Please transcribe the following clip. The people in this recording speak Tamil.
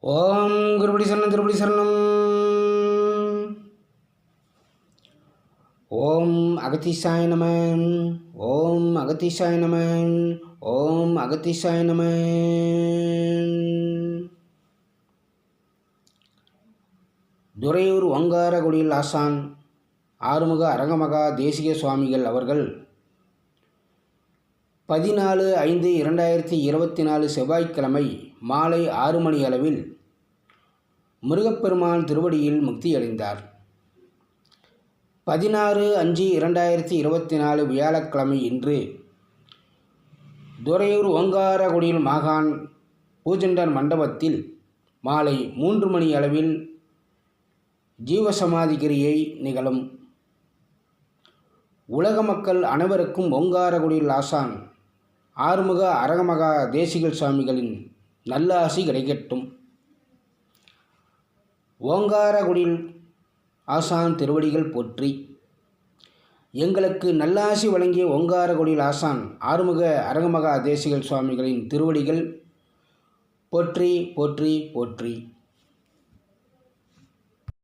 ஓம் குருபடி சரணம் திருபடி சரணம். ஓம் அகத்தீசாய நம. ஓம் அகத்தீசாய நம. ஓம் அகத்தீசாய நம. துறையூர் ஒங்காரகுடியில் ஆசான் ஆறுமுக அரங்கமகா தேசிக சுவாமிகள் அவர்கள் பதினாலு ஐந்து இரண்டாயிரத்தி இருபத்தி நாலு செவ்வாய்க்கிழமை மாலை ஆறு மணி அளவில் முருகப்பெருமான் திருவடியில் முக்தியடைந்தார் பதினாறு அஞ்சு இரண்டாயிரத்தி இருபத்தி நாலு வியாழக்கிழமை இன்று துறையூர் ஓங்காரகுடியில் மாகாண் பூஜண்டர் மண்டபத்தில் மாலை மூன்று மணி அளவில் ஜீவசமாதிகிரியை நிகழும். உலக மக்கள் அனைவருக்கும் ஓங்காரகுடியில் ஆசான் ஆறுமுக அரகமகா தேசிகள் சுவாமிகளின் நல்ல ஆசி கிடைக்கட்டும். ஓங்காரகுடியில் ஆசான் திருவடிகள் போற்றி. எங்களுக்கு நல்லாசி வழங்கிய ஓங்காரகுடியில் ஆசான் ஆறுமுக அரங்கமகா தேசிகள் சுவாமிகளின் திருவடிகள் போற்றி போற்றி போற்றி.